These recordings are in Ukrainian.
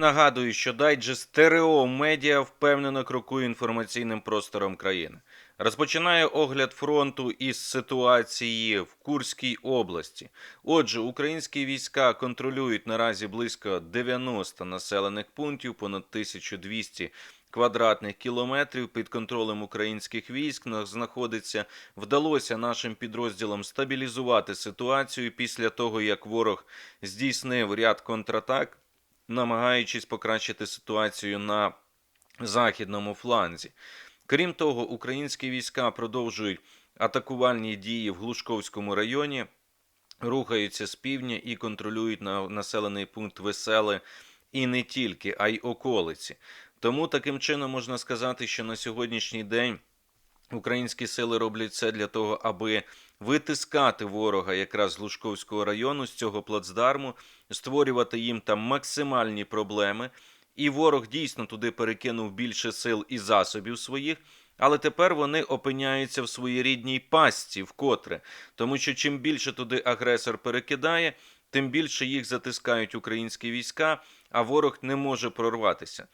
Нагадую, що дайджест ТРО Медіа впевнено крокує інформаційним простором країни. Розпочинає огляд фронту із ситуації в Курській області. Отже, українські війська контролюють наразі близько 90 населених пунктів, понад 1200 квадратних кілометрів під контролем українських військ знаходиться. Вдалося нашим підрозділам стабілізувати ситуацію після того, як ворог здійснив ряд контратак намагаючись покращити ситуацію на західному фланзі. Крім того, українські війська продовжують атакувальні дії в Глушковському районі, рухаються з півдня і контролюють на населений пункт Веселе і не тільки, а й околиці. Тому таким чином можна сказати, що на сьогоднішній день Українські сили роблять все для того, аби витискати ворога якраз з Лужковського району з цього плацдарму, створювати їм там максимальні проблеми. І ворог дійсно туди перекинув більше сил і засобів своїх, але тепер вони опиняються в своїй рідній пастці вкотре. Тому що чим більше туди агресор перекидає, тим більше їх затискають українські війська, а ворог не може прорватися.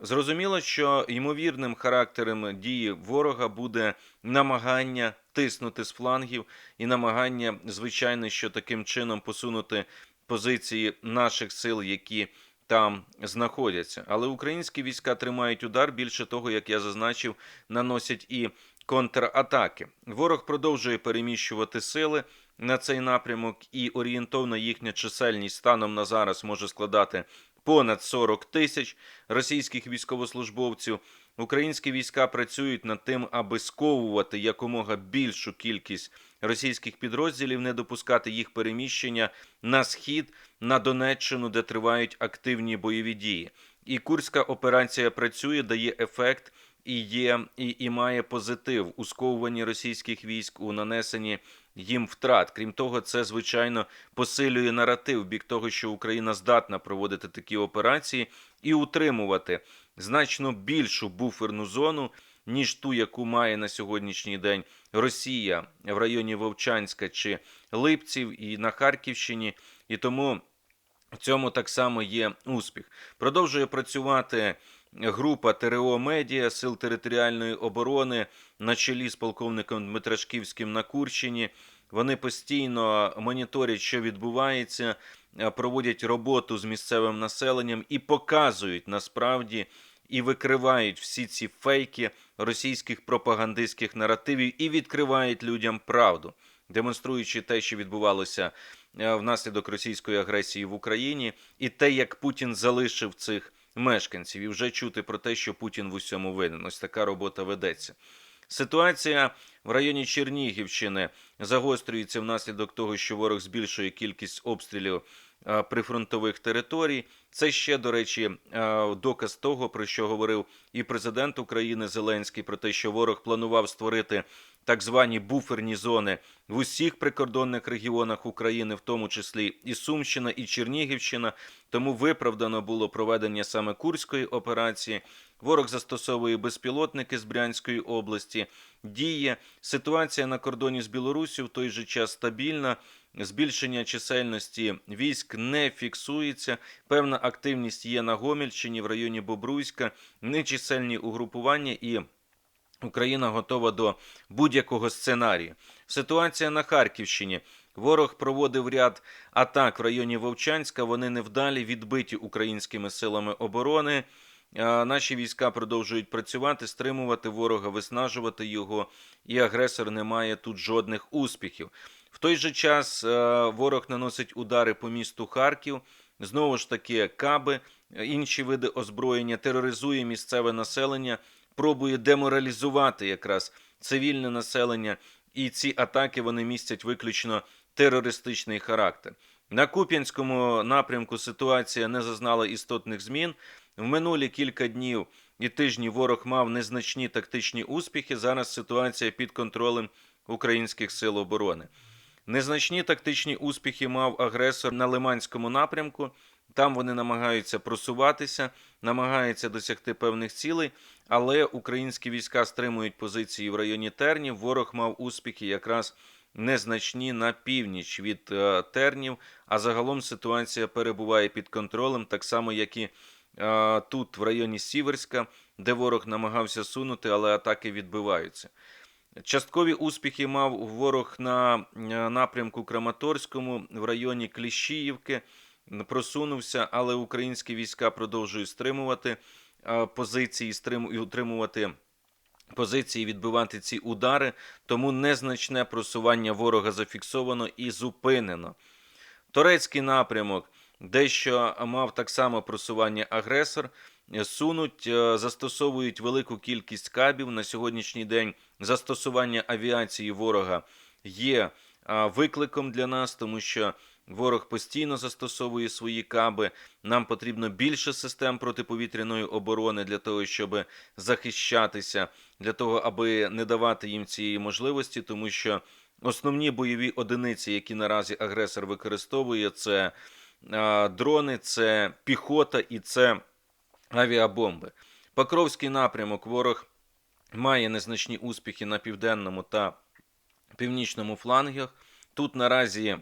Зрозуміло, що ймовірним характером дії ворога буде намагання тиснути з флангів і намагання, звичайно, що таким чином посунути позиції наших сил, які там знаходяться. Але українські війська тримають удар. Більше того, як я зазначив, наносять і контратаки. Ворог продовжує переміщувати сили на цей напрямок, і орієнтовна їхня чисельність станом на зараз може складати понад 40 тисяч російських військовослужбовців. Українські війська працюють над тим, аби сковувати якомога більшу кількість російських підрозділів, не допускати їх переміщення на схід, на Донеччину, де тривають активні бойові дії. І курська операція працює, дає ефект і є і, і має позитив у сковуванні російських військ у нанесенні їм втрат. Крім того, це звичайно посилює наратив бік того, що Україна здатна проводити такі операції і утримувати значно більшу буферну зону. Ніж ту, яку має на сьогоднішній день Росія в районі Вовчанська чи Липців і на Харківщині, і тому в цьому так само є успіх. Продовжує працювати група ТРО Медіа Сил територіальної оборони на чолі з полковником Дмитрашківським на Курщині. Вони постійно моніторять, що відбувається, е, проводять роботу з місцевим населенням і показують насправді і викривають всі ці фейки російських пропагандистських наративів і відкривають людям правду, демонструючи те, що відбувалося е, внаслідок російської агресії в Україні, і те, як Путін залишив цих мешканців, і вже чути про те, що Путін в усьому винен. Ось така робота ведеться. Ситуація в районі Чернігівщини загострюється внаслідок того, що ворог збільшує кількість обстрілів прифронтових територій. Це ще, до речі, е, доказ того, про що говорив і президент України Зеленський, про те, що ворог планував створити так звані буферні зони в усіх прикордонних регіонах України, в тому числі і Сумщина, і Чернігівщина. Тому виправдано було проведення саме Курської операції. Ворог застосовує безпілотники з Брянської області. Діє ситуація на кордоні з Білорусі в той же час стабільна. Збільшення чисельності військ не фіксується. Певна активність є на Гомельщині в районі Бобруйська, нечисельні угрупування і. Україна готова до будь-якого сценарію. Ситуація на Харківщині. Ворог проводив ряд атак в районі Вовчанська. Вони невдалі відбиті українськими силами оборони. Наші війська продовжують працювати, стримувати ворога, виснажувати його, і агресор не має тут жодних успіхів. В той же час е, ворог наносить удари по місту Харків. Знову ж таки, каби, е, інші види озброєння тероризує місцеве населення, пробує деморалізувати якраз цивільне населення, і ці атаки вони містять виключно терористичний характер. На Куп'янському напрямку ситуація не зазнала істотних змін. В минулі кілька днів і тижні ворог мав незначні тактичні успіхи. Зараз ситуація під контролем українських сил оборони. Незначні тактичні успіхи мав агресор на Лиманському напрямку. Там вони намагаються просуватися, намагаються досягти певних цілей, але українські війська стримують позиції в районі Тернів. Ворог мав успіхи якраз незначні на північ від е, Тернів. А загалом ситуація перебуває під контролем, так само як і тут, в районі Сіверська, де ворог намагався сунути, але атаки відбиваються. Часткові успіхи мав ворог на е, напрямку Краматорському в районі Кліщіївки. Просунувся, але українські війська продовжують стримувати е, позиції і утримувати позиції, відбивати ці удари. Тому незначне просування ворога зафіксовано і зупинено. Турецький напрямок дещо мав так само просування агресор. Е, Сунуть, е, застосовують велику кількість кабів. На сьогоднішній день застосування авіації ворога є викликом для нас, тому що ворог постійно застосовує свої каби. Нам потрібно більше систем протиповітряної оборони для того, щоб захищатися, для того, аби не давати їм цієї можливості, тому що основні бойові одиниці, які наразі агресор використовує, це дрони, це піхота і це авіабомби. Покровський напрямок ворог має незначні успіхи на південному та північному флангах. Тут наразі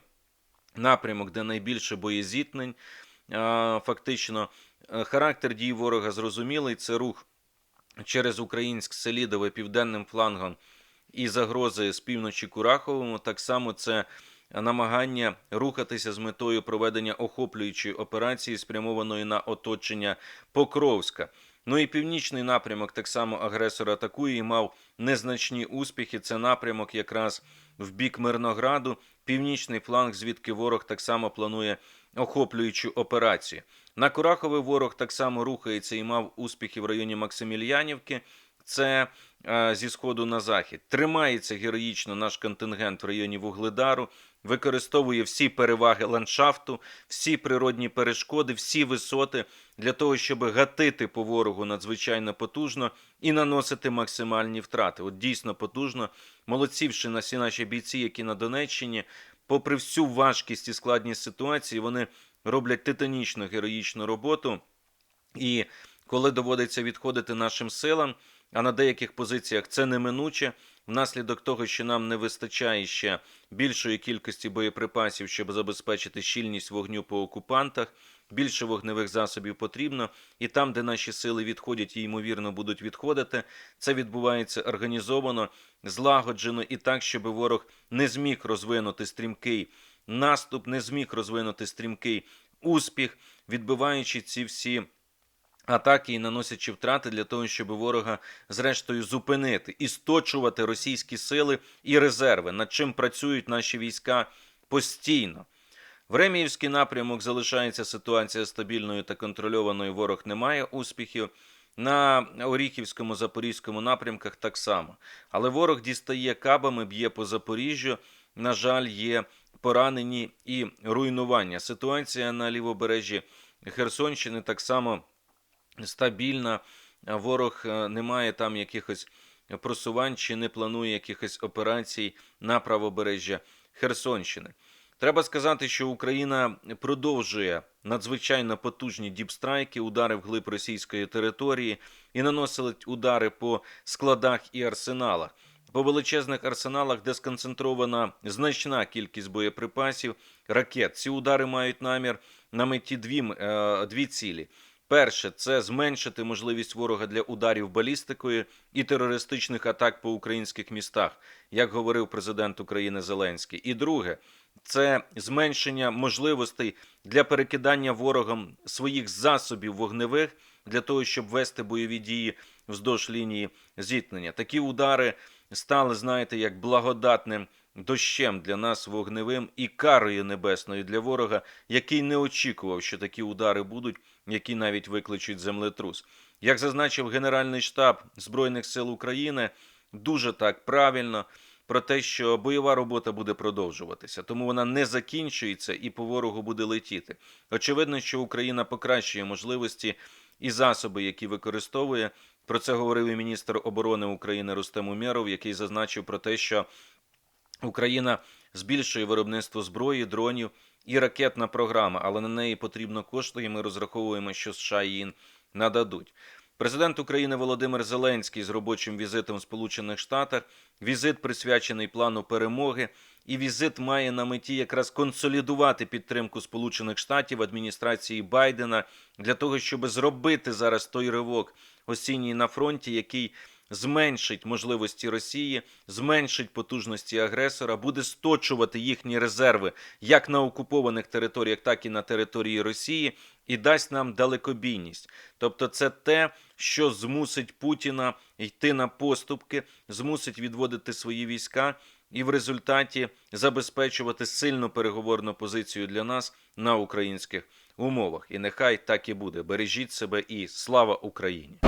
напрямок, де найбільше боєзіткнень. А, Фактично, е, характер дій ворога зрозумілий. Це рух через Українськ Селідове південним флангом і загрози з півночі Кураховому. Так само це намагання рухатися з метою проведення охоплюючої операції, спрямованої на оточення Покровська. Ну і північний напрямок так само агресор атакує і мав незначні успіхи. Це напрямок якраз в бік Мирнограду, північний фланг, звідки ворог так само планує охоплюючу операцію. На Курахове ворог так само рухається і мав успіхи в районі Максимільянівки. Це зі сходу на захід. Тримається героїчно наш контингент в районі Вугледару, використовує всі переваги ландшафту, всі природні перешкоди, всі висоти для того, щоб гатити по ворогу надзвичайно потужно і наносити максимальні втрати. От дійсно потужно. Молодці всі наші наші бійці, які на Донеччині, попри всю важкість і складність ситуації, вони роблять титанічну героїчну роботу. І коли доводиться відходити нашим силам, а на деяких позиціях це неминуче, внаслідок того, що нам не вистачає ще більшої кількості боєприпасів, щоб забезпечити щільність вогню по окупантах. Більше вогневих засобів потрібно, і там, де наші сили відходять і ймовірно будуть відходити, це відбувається організовано, злагоджено і так, щоб ворог не зміг розвинути стрімкий наступ, не зміг розвинути стрімкий успіх, відбиваючи ці всі атаки і наносячи втрати для того, щоб ворога зрештою зупинити і сточувати російські сили і резерви, над чим працюють наші війська постійно. Времіївський напрямок залишається ситуація стабільною та контрольованою. Ворог не має успіхів. На Оріхівському Запорізькому напрямках так само. Але ворог дістає кабами, б'є по Запоріжжю. На жаль, є поранені і руйнування. Ситуація на лівобережжі Херсонщини так само стабільна. Ворог е, не має там якихось просувань чи не планує якихось операцій на правобережжя Херсонщини. Треба сказати, що Україна продовжує надзвичайно потужні діпстрайки, удари вглиб російської території і наносить удари по складах і арсеналах. По величезних арсеналах, де сконцентрована значна кількість боєприпасів, ракет. Ці удари мають намір на меті дві, е, дві цілі. Перше це зменшити можливість ворога для ударів балістикою і терористичних атак по українських містах, як говорив президент України Зеленський. І друге це зменшення можливостей для перекидання ворогом своїх засобів вогневих для того, щоб вести бойові дії вздовж лінії зіткнення. Такі удари стали, знаєте, як благодатним дощем для нас вогневим і карою небесною для ворога, який не очікував, що такі удари будуть, які навіть викличуть землетрус. Як зазначив Генеральний штаб Збройних сил України, дуже так правильно про те, що бойова робота буде продовжуватися, тому вона не закінчується і по ворогу буде летіти. Очевидно, що Україна покращує можливості і засоби, які використовує. Про це говорив і міністр оборони України Рустем Умєров, який зазначив про те, що Україна збільшує виробництво зброї, дронів і ракетна програма, але на неї потрібно кошти, і ми розраховуємо, що США її нададуть. Президент України Володимир Зеленський з робочим візитом в Сполучених Штатах. Візит присвячений плану перемоги. І візит має на меті якраз консолідувати підтримку Сполучених Штатів адміністрації Байдена для того, щоб зробити зараз той ривок осінній на фронті, який зменшить можливості Росії, зменшить потужності агресора, буде сточувати їхні резерви як на окупованих територіях, так і на території Росії, і дасть нам далекобійність. Тобто, це те, що змусить Путіна йти на поступки, змусить відводити свої війська. І в результаті забезпечувати сильну переговорну позицію для нас на українських умовах. І нехай так і буде. Бережіть себе і слава Україні!